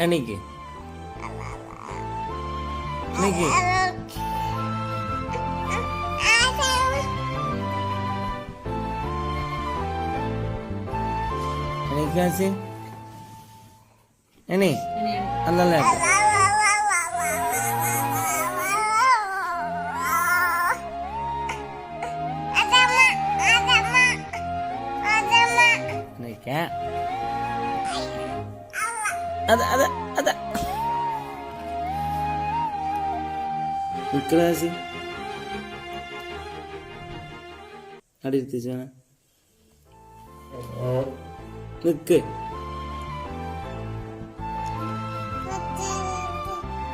എണീക്ക് എണീക്ക് എണീക്കാച്ചി എണീ. അല്ലല്ലേ? അതെ അതെ അതെ. നിക്കണാച്ചി അവിടെ ഇരുത്തിച്ചാണ് നിക്ക്.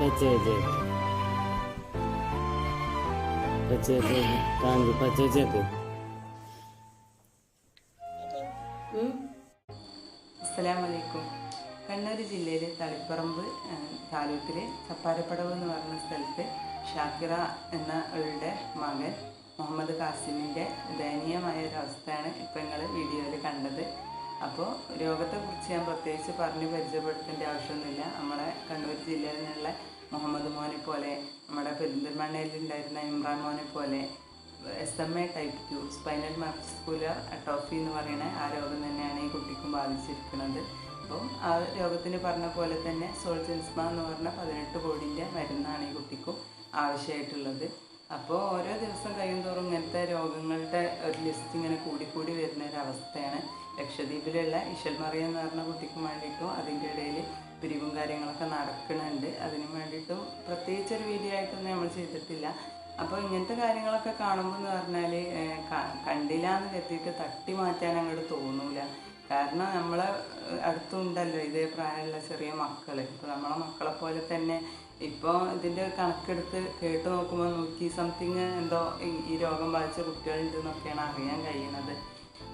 വെച്ച് വെച്ച് വെച്ച് കാണിച്ചു പച്ച വെച്ചേക്ക് ആ, താലൂക്കിലെ ചപ്പാരപ്പടവ് എന്ന് പറയുന്ന സ്ഥലത്ത് ഷാക്കിറ എന്ന അവളുടെ മകൻ മുഹമ്മദ് കാസിമിന്റെ ദയനീയമായ ഒരു അവസ്ഥയാണ് ഇപ്പം നിങ്ങൾ വീഡിയോയിൽ കണ്ടത്. അപ്പോൾ രോഗത്തെക്കുറിച്ച് ഞാൻ പ്രത്യേകിച്ച് പറഞ്ഞ് പരിചയപ്പെടുത്തേണ്ട ആവശ്യമൊന്നുമില്ല. നമ്മളെ കണ്ണൂർ ജില്ലയിൽ നിന്നുള്ള മുഹമ്മദ് മോനെ പോലെ നമ്മുടെ പെരിന്തൽമണ്ണയിൽ ഉണ്ടായിരുന്ന ഇമ്രാൻ മോനെ പോലെ S M A type two spinal muscular atrophy എന്ന് പറയുന്ന ആ രോഗം തന്നെയാണ് ഈ കുട്ടിക്കും ബാധിച്ചിരിക്കുന്നത്. അപ്പോൾ ആ രോഗത്തിന് പറഞ്ഞ പോലെ തന്നെ സോൾജൻസ്മ എന്ന് പറഞ്ഞ പതിനെട്ട് കോടിന്റെ മരുന്നാണ് ഈ കുട്ടിക്കും ആവശ്യമായിട്ടുള്ളത്. അപ്പോൾ ഓരോ ദിവസം കഴിയുന്തോറും ഇങ്ങനത്തെ രോഗങ്ങളുടെ ഒരു ലിസ്റ്റ് ഇങ്ങനെ കൂടിക്കൂടി വരുന്ന ഒരു അവസ്ഥയാണ് ലക്ഷദ്വീപിലുള്ള ഇഷൽ മറിയ എന്ന് പറഞ്ഞ കുട്ടിക്കും വേണ്ടിയിട്ടും അതിന്റെ ഇടയിൽ പിരിവും കാര്യങ്ങളൊക്കെ നടക്കുന്നുണ്ട്. അതിന് വേണ്ടിയിട്ടും പ്രത്യേകിച്ച് ഒരു വീഡിയോ ആയിട്ടൊന്നും നമ്മൾ ചെയ്തിട്ടില്ല. അപ്പോൾ ഇങ്ങനത്തെ കാര്യങ്ങളൊക്കെ കാണുമ്പോൾ എന്ന് പറഞ്ഞാൽ കണ്ടില്ല എന്ന് കരുതിയിട്ട് തട്ടി മാറ്റാൻ അങ്ങോട്ട് തോന്നൂല. കാരണം നമ്മളെ അടുത്തുണ്ടല്ലോ ഇതേ പ്രായമുള്ള ചെറിയ മക്കൾ ഇപ്പോൾ നമ്മളെ മക്കളെ പോലെ തന്നെ ഇപ്പോൾ ഇതിന്റെ കണക്കെടുത്ത് കേട്ട് നോക്കുമ്പോൾ നൂറ്റി സംതിങ് എന്തോ ഈ- രോഗം ബാധിച്ച കുട്ടികളുണ്ട് എന്നൊക്കെയാണ് അറിയാൻ കഴിയുന്നത്.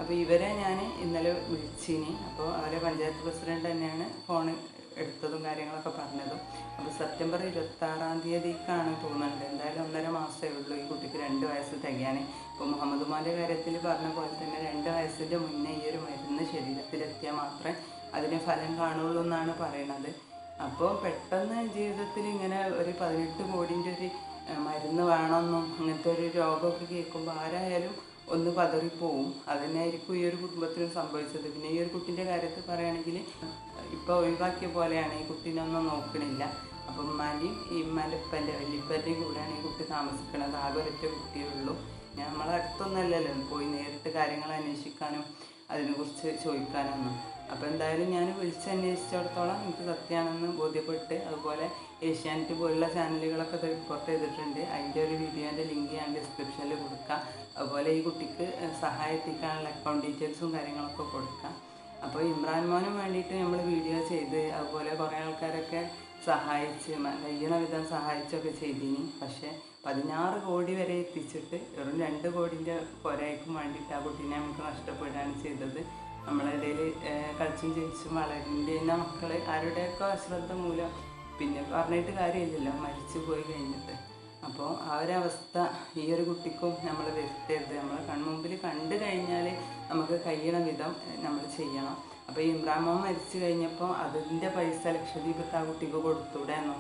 അപ്പോൾ ഇവരെ ഞാൻ ഇന്നലെ വിളിച്ചിനി. അപ്പോൾ അവരെ പഞ്ചായത്ത് പ്രസിഡന്റ് തന്നെയാണ് ഫോൺ എടുത്തതും കാര്യങ്ങളൊക്കെ പറഞ്ഞതും. അപ്പോൾ സെപ്റ്റംബർ ഇരുപത്താറാം തീയതിക്കാണ് തോന്നുന്നുണ്ട്. എന്തായാലും ഒന്നര മാസമേ ഉള്ളൂ ഈ കുട്ടിക്ക് രണ്ട് വയസ്സ് തികയാൻ ഇപ്പോൾ മുഹമ്മദ് മാന്റെ കാര്യത്തിൽ പറഞ്ഞ പോലെ തന്നെ രണ്ട് വയസ്സിന്റെ മുന്നേ ഈ ഒരു മരുന്ന് ശരീരത്തിലെത്തിയാൽ മാത്രമേ അതിന് ഫലം കാണുള്ളൂ എന്നാണ് പറയണത്. അപ്പോൾ പെട്ടെന്ന് ജീവിതത്തിൽ ഇങ്ങനെ ഒരു പതിനെട്ട് കോടിന്റെ ഒരു മരുന്ന് വേണമെന്നും അങ്ങനത്തെ ഒരു രോഗമൊക്കെ കേൾക്കുമ്പോൾ ആരായാലും ഒന്ന് പതറിപ്പോവും. അതന്നെയായിരിക്കും ഈ ഒരു കുടുംബത്തിന് സംഭവിച്ചത്. പിന്നെ ഈ ഒരു കുട്ടിന്റെ കാര്യത്തിൽ പറയുകയാണെങ്കിൽ ഇപ്പോൾ ഒഴിവാക്കിയ പോലെയാണ് ഈ കുട്ടീനൊന്നും നോക്കണില്ല. അപ്പം ഉമ്മാന്റെയും ഈ ഉമ്മാന്റെ ഉപ്പന്റെ വല്യപ്പന്റെയും കൂടെയാണ് ഈ കുട്ടി താമസിക്കുന്നത് ആകെ ഒരൊറ്റ കുട്ടിയേ ഉള്ളൂ. നമ്മളെ അടുത്തൊന്നല്ലല്ലോ പോയി നേരിട്ട് കാര്യങ്ങൾ അന്വേഷിക്കാനും അതിനെക്കുറിച്ച് ചോദിക്കാനൊന്നും. അപ്പോൾ എന്തായാലും ഞാൻ വിളിച്ചന്വേഷിച്ചിടത്തോളം എനിക്ക് സത്യമാണെന്ന് ബോധ്യപ്പെട്ട് അതുപോലെ ഏഷ്യാനെറ്റ് പോലുള്ള ചാനലുകളൊക്കെ റിപ്പോർട്ട് ചെയ്തിട്ടുണ്ട്. അതിന്റെ ഒരു വീഡിയോന്റെ ലിങ്ക് ഞാൻ ഡിസ്ക്രിപ്ഷനിൽ കൊടുക്കാം. അതുപോലെ ഈ കുട്ടിക്ക് സഹായം എത്തിക്കാനുള്ള അക്കൗണ്ട് ഡീറ്റെയിൽസും കാര്യങ്ങളൊക്കെ കൊടുക്കാം. അപ്പോൾ ഇമ്രാൻ മോനും വേണ്ടിയിട്ട് നമ്മൾ വീഡിയോ ചെയ്ത് അതുപോലെ കുറേ ആൾക്കാരൊക്കെ സഹായിച്ച് കഴിയണ വിധം സഹായിച്ചൊക്കെ ചെയ്തിനി. പക്ഷേ പതിനാറ് കോടി വരെ എത്തിച്ചിട്ട് വെറും രണ്ട് കോടിന്റെ പോരായ്ക്കും വേണ്ടിയിട്ട് ആ കുട്ടീനെ നമുക്ക് നഷ്ടപ്പെടുകയാണ് ചെയ്തത്. നമ്മളിടയിൽ കളിച്ചും ജയിച്ചും വളരുന്ന മക്കൾ ആരുടെയൊക്കെ അശ്രദ്ധ മൂലം പിന്നെ പറഞ്ഞിട്ട് കാര്യമില്ലല്ലോ മരിച്ചു പോയി കഴിഞ്ഞിട്ട്. അപ്പോൾ ആ ഒരു അവസ്ഥ ഈ ഒരു കുട്ടിക്കും നമ്മൾ വരുത്തരുത്. നമ്മൾ കൺമുമ്പിൽ കണ്ടു കഴിഞ്ഞാൽ നമുക്ക് കഴിയണ വിധം നമ്മൾ ചെയ്യണം. അപ്പോൾ ഈ ഇമ്രാമോൻ മരിച്ചു കഴിഞ്ഞപ്പോൾ അതിന്റെ പൈസ ലക്ഷദ്വീപത്ത് ആ കുട്ടിക്ക് കൊടുത്തൂടെന്നോ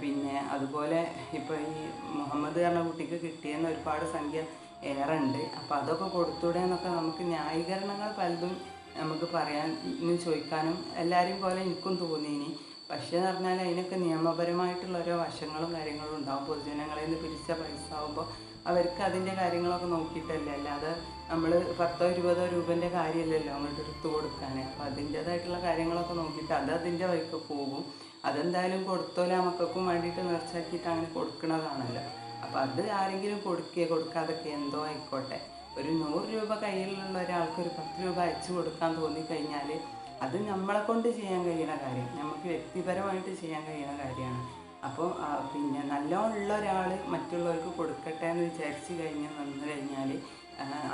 പിന്നെ അതുപോലെ ഇപ്പോൾ ഈ മുഹമ്മദ് പറഞ്ഞ കുട്ടിക്ക് കിട്ടിയെന്ന് ഒരുപാട് സംഖ്യ ഏറെ ഉണ്ട് അപ്പോൾ അതൊക്കെ കൊടുത്തൂടെ എന്നൊക്കെ നമുക്ക് ന്യായീകരണങ്ങൾ പലതും നമുക്ക് പറയാനും ചോദിക്കാനും എല്ലാവരെയും പോലെ എനിക്കും തോന്നിയിനി പക്ഷേ എന്ന് പറഞ്ഞാൽ അതിനൊക്കെ നിയമപരമായിട്ടുള്ള ഓരോ വശങ്ങളും കാര്യങ്ങളും ഉണ്ടാവും. പൊതുജനങ്ങളിൽ നിന്ന് പിരിച്ച പൈസ ആകുമ്പോൾ അവർക്ക് അതിന്റെ കാര്യങ്ങളൊക്കെ നോക്കിയിട്ടല്ലേ? അല്ലാതെ നമ്മൾ പത്തോ ഇരുപതോ രൂപന്റെ കാര്യമല്ലല്ലോ അങ്ങോട്ട് എടുത്തു കൊടുക്കാൻ അപ്പോൾ അതിന്റേതായിട്ടുള്ള കാര്യങ്ങളൊക്കെ നോക്കിയിട്ട് അത് അതിന്റെ വഴിക്ക് പോകും. അതെന്തായാലും കൊടുത്തോലെ മക്കൾക്കും വേണ്ടിയിട്ട് നിറച്ചാക്കിയിട്ട് അങ്ങനെ കൊടുക്കണതാണല്ലോ. അപ്പോൾ അത് ആരെങ്കിലും കൊടുക്കുകയോ കൊടുക്കാതൊക്കെ എന്തോ ആയിക്കോട്ടെ. ഒരു നൂറ് രൂപ കയ്യിലുള്ള ഒരാൾക്ക് ഒരു പത്ത് രൂപ അയച്ചു കൊടുക്കാൻ തോന്നിക്കഴിഞ്ഞാൽ അത് നമ്മളെ കൊണ്ട് ചെയ്യാൻ കഴിയുന്ന കാര്യം. നമുക്ക് വ്യക്തിപരമായിട്ട് ചെയ്യാൻ കഴിയുന്ന കാര്യമാണ്. അപ്പോൾ പിന്നെ നല്ലോണമുള്ള ഒരാൾ മറ്റുള്ളവർക്ക് കൊടുക്കട്ടെ എന്ന് വിചാരിച്ച് കഴിഞ്ഞ് നിന്ന് കഴിഞ്ഞാൽ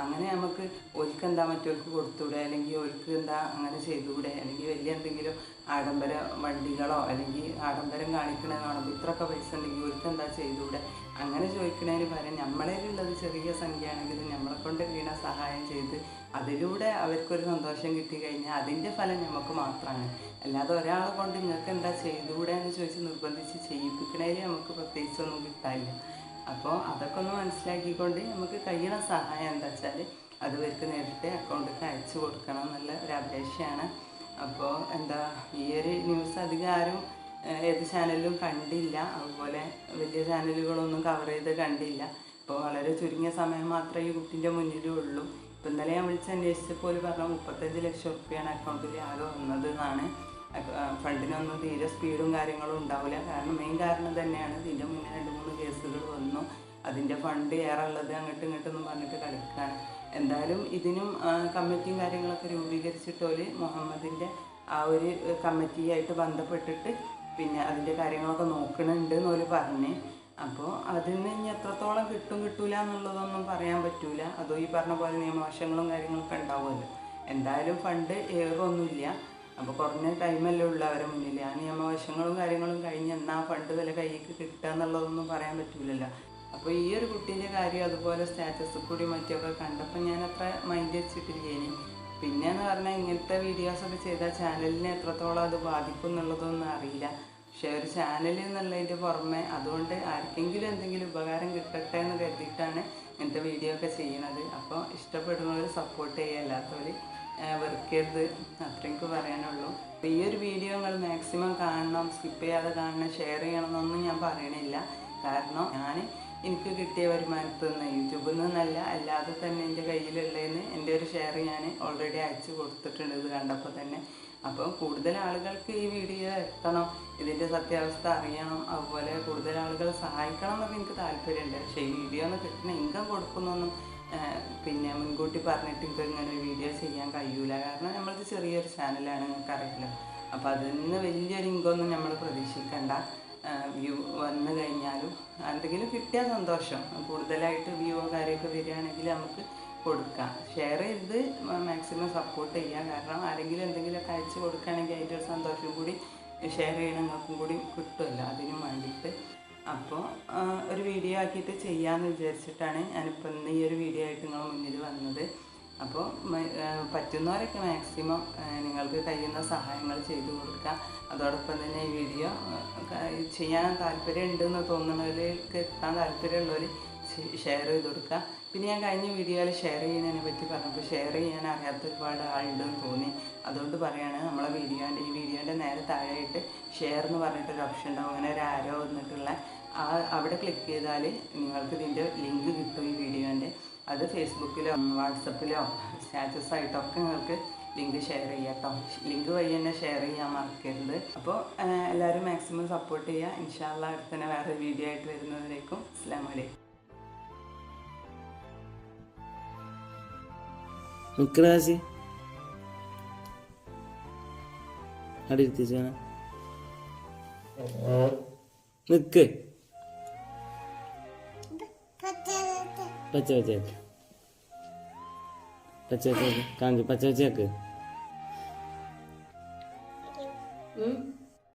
അങ്ങനെ നമുക്ക് ഓൽക്ക് എന്താ മറ്റവർക്ക് കൊടുത്തൂടെ? അല്ലെങ്കിൽ ഓൽക്ക് എന്താ അങ്ങനെ ചെയ്തുകൂടെ? അല്ലെങ്കിൽ വലിയ എന്തെങ്കിലും ആഡംബര വണ്ടികളോ അല്ലെങ്കിൽ ആഡംബരം കാണിക്കണമെന്നാണോ ഇത്രയൊക്കെ പൈസ ഉണ്ടെങ്കിൽ ഓൽക്ക് എന്താ ചെയ്തുകൂടെ? അങ്ങനെ ചോദിക്കണതിന് പകരം നമ്മളേലുള്ളത് ചെറിയ സംഖ്യ നമ്മളെ കൊണ്ട് വീണ സഹായം ചെയ്ത് അതിലൂടെ അവർക്കൊരു സന്തോഷം കിട്ടി കഴിഞ്ഞാൽ അതിന്റെ ഫലം നമുക്ക് മാത്രമാണ്. അല്ലാതെ ഒരാളെ കൊണ്ട് നിങ്ങൾക്ക് എന്താ ചെയ്തുകൂടെ എന്ന് ചോദിച്ച് നിർബന്ധിച്ച് ചെയ്യിപ്പിക്കണേൽ നമുക്ക് പ്രത്യേകിച്ചൊന്നും കിട്ടാനില്ല. അപ്പോൾ അതൊക്കെ ഒന്ന് മനസ്സിലാക്കിക്കൊണ്ട് നമുക്ക് കഴിയണ സഹായം എന്താ വെച്ചാൽ അത് ഇവർക്ക് നേരിട്ട് അക്കൗണ്ടിലേക്ക് അയച്ചു കൊടുക്കണം എന്നുള്ള ഒരു അപേക്ഷയാണ്. അപ്പോൾ എന്താ ഈ ഒരു ന്യൂസ് അധികം ആരും ഏത് ചാനലിലും കണ്ടില്ല. അതുപോലെ വലിയ ചാനലുകളൊന്നും കവർ ചെയ്ത് കണ്ടില്ല. ഇപ്പോൾ വളരെ ചുരുങ്ങിയ സമയം മാത്രമേ ഈ കുട്ടീന്റെ മുന്നിലും ഉള്ളൂ. ഇപ്പം ഇന്നലെ ഞാൻ വിളിച്ച് അന്വേഷിച്ചപ്പോൾ ഒരു പറഞ്ഞു മുപ്പത്തഞ്ച് ലക്ഷം റുപ്യാണ് അക്കൗണ്ടിൽ ആകെ വന്നത് എന്നാണ്. ഫണ്ടിനൊന്നും തീരെ സ്പീഡും കാര്യങ്ങളും ഉണ്ടാവില്ല. കാരണം മെയിൻ കാരണം തന്നെയാണ് ഇതിന്റെ മുന്നേ രണ്ട് മൂന്ന് കേസുകൾ വന്നു. അതിന്റെ ഫണ്ട് ഏറെ ഉള്ളത് അങ്ങോട്ടും ഇങ്ങോട്ടൊന്നും പറഞ്ഞിട്ട് കളിക്കുകയാണ് എന്തായാലും ഇതിനും കമ്മിറ്റിയും കാര്യങ്ങളൊക്കെ രൂപീകരിച്ചിട്ടോൽ മുഹമ്മദിന്റെ ആ ഒരു കമ്മിറ്റിയായിട്ട് ബന്ധപ്പെട്ടിട്ട് പിന്നെ അതിന്റെ കാര്യങ്ങളൊക്കെ നോക്കണുണ്ട് എന്നോൽ പറഞ്ഞ്. അപ്പോൾ അതിന് ഇനി എത്രത്തോളം കിട്ടും കിട്ടൂല എന്നുള്ളതൊന്നും പറയാൻ പറ്റൂല. അതോ ഈ പറഞ്ഞ പോലെ നിയമവശങ്ങളും കാര്യങ്ങളൊക്കെ ഉണ്ടാവുമല്ലോ. എന്തായാലും ഫണ്ട് ഏറൊന്നുമില്ല. അപ്പോൾ കുറഞ്ഞ ടൈമല്ലേ ഉള്ളൂ അവരെ മുന്നിൽ ആ നിയമവശങ്ങളും കാര്യങ്ങളും കഴിഞ്ഞ് എന്നാ ഫണ്ട് വില കൈക്ക് കിട്ടുക എന്നുള്ളതൊന്നും പറയാൻ പറ്റില്ലല്ലോ അപ്പോൾ ഈ ഒരു കുട്ടീന്റെ കാര്യം അതുപോലെ സ്റ്റാറ്റസ് കൂടി മറ്റൊക്കെ കണ്ടപ്പോൾ ഞാൻ അത്ര മൈൻഡ് വെച്ചിട്ടില്ലേനി. പിന്നെ എന്ന് പറഞ്ഞാൽ ഇങ്ങനത്തെ വീഡിയോസൊക്കെ ചെയ്ത ചാനലിനെ എത്രത്തോളം അത് ബാധിക്കും എന്നുള്ളതൊന്നും അറിയില്ല. പക്ഷേ ഒരു ചാനൽ എന്നുള്ളതിന്റെ പുറമെ അതുകൊണ്ട് ആർക്കെങ്കിലും എന്തെങ്കിലും ഉപകാരം കിട്ടട്ടെ എന്ന് കരുതിയിട്ടാണ് ഇങ്ങനത്തെ വീഡിയോ ഒക്കെ ചെയ്യണത് അപ്പോൾ ഇഷ്ടപ്പെടുന്നവർ സപ്പോർട്ട് ചെയ്യുക അല്ലാത്തവർ വെറുക്കരുത്. അത്രയ്ക്ക് പറയാനുള്ളൂ. ഈ ഒരു വീഡിയോ നിങ്ങൾ മാക്സിമം കാണണം സ്കിപ്പ് ചെയ്യാതെ കാണണം ഷെയർ ചെയ്യണം എന്നൊന്നും ഞാൻ പറയണില്ല. കാരണം ഞാൻ എനിക്ക് കിട്ടിയ വരുമാനത്തിൽ നിന്ന് യൂട്യൂബിൽ നിന്നല്ല അല്ലാതെ തന്നെ എന്റെ കയ്യിലുള്ളതിന് എന്റെ ഒരു ഷെയർ ഞാൻ ഓൾറെഡി അയച്ചു കൊടുത്തിട്ടുണ്ട് ഇത് കണ്ടപ്പോൾ തന്നെ. അപ്പോൾ കൂടുതൽ ആളുകൾക്ക് ഈ വീഡിയോ എത്തണം ഇതിന്റെ സത്യാവസ്ഥ അറിയണം അതുപോലെ കൂടുതൽ ആളുകൾ സഹായിക്കണം എന്നൊക്കെ എനിക്ക് താല്പര്യമുണ്ട്. പക്ഷേ ഈ വീഡിയോ ഒന്ന് കിട്ടുന്ന ഇൻകം കൊടുക്കുന്നൊന്നും പിന്നെ മുൻകൂട്ടി പറഞ്ഞിട്ട് ഇപ്പോൾ ഇങ്ങനെ ഒരു വീഡിയോ ചെയ്യാൻ കഴിയൂല. കാരണം നമ്മളത് ചെറിയൊരു ചാനലാണ് നിങ്ങൾക്ക് അറിയില്ല അപ്പോൾ അതിൽ നിന്ന് വലിയൊരു ഇൻകം ഒന്നും നമ്മൾ പ്രതീക്ഷിക്കേണ്ട. വ്യൂ വന്നു കഴിഞ്ഞാലും എന്തെങ്കിലും കിട്ടിയാൽ സന്തോഷം. കൂടുതലായിട്ട് വ്യൂ കാര്യമൊക്കെ വരികയാണെങ്കിൽ നമുക്ക് കൊടുക്കാം. ഷെയർ ചെയ്ത് മാക്സിമം സപ്പോർട്ട് ചെയ്യാം. കാരണം ആരെങ്കിലും എന്തെങ്കിലുമൊക്കെ അയച്ചു കൊടുക്കുകയാണെങ്കിൽ അതിന്റെ ഒരു സന്തോഷം കൂടി ഷെയർ ചെയ്യണങ്ങൾക്കും കൂടി കിട്ടുമല്ലോ. അതിനും വേണ്ടിയിട്ട് അപ്പോൾ ഒരു വീഡിയോ ആക്കിയിട്ട് ചെയ്യാമെന്ന് വിചാരിച്ചിട്ടാണ് ഞാനിപ്പോൾ ഇന്ന് ഈ ഒരു വീഡിയോ ആയിട്ട് നിങ്ങൾ മുന്നിൽ വന്നത്. അപ്പോൾ പറ്റുന്നവരൊക്കെ മാക്സിമം നിങ്ങൾക്ക് കഴിയുന്ന സഹായങ്ങൾ ചെയ്തു കൊടുക്കുക. അതോടൊപ്പം തന്നെ ഈ വീഡിയോ ചെയ്യാൻ താല്പര്യമുണ്ടെന്ന് തോന്നുന്നവർക്ക് എത്താൻ താല്പര്യമുള്ളവർ ഷെയർ ചെയ്ത് കൊടുക്കുക. പിന്നെ ഞാൻ കഴിഞ്ഞ വീഡിയോയിൽ ഷെയർ ചെയ്യുന്നതിനെ പറ്റി പറഞ്ഞപ്പോൾ ഷെയർ ചെയ്യാൻ അറിയാത്ത ഒരുപാട് ആളുണ്ടെന്ന് തോന്നി. അതുകൊണ്ട് പറയാണ് നമ്മളെ വീഡിയോന്റെ ഈ വീഡിയോന്റെ നേരെ താഴെയായിട്ട് ഷെയർ എന്ന് പറഞ്ഞിട്ടൊരു ഓപ്ഷൻ ഉണ്ടാവും. അങ്ങനെ ഒരു ആരോ വന്നിട്ടുള്ള ആ അവിടെ ക്ലിക്ക് ചെയ്താൽ നിങ്ങൾക്ക് ഇതിന്റെ ലിങ്ക് കിട്ടും ഈ വീഡിയോന്റെ അത് ഫേസ്ബുക്കിലോ വാട്സപ്പിലോ സ്റ്റാറ്റസ് ആയിട്ടോ ഒക്കെ നിങ്ങൾക്ക് ലിങ്ക് ഷെയർ ചെയ്യാം കേട്ടോ ലിങ്ക് വഴി തന്നെ ഷെയർ ചെയ്യാൻ മറക്കരുത്. അപ്പോൾ എല്ലാവരും മാക്സിമം സപ്പോർട്ട് ചെയ്യുക ഇൻഷാല്ല അടുത്ത് തന്നെ വേറെ വീഡിയോ ആയിട്ട് വരുന്നതിലേക്കും അസ്സാം വലൈക്കും നിക്കറാശി അവിടെ ഇരുത്തിച്ചാ നിക്ക്. પચાસ પચાસ કારણ કે પચાસ એક હમ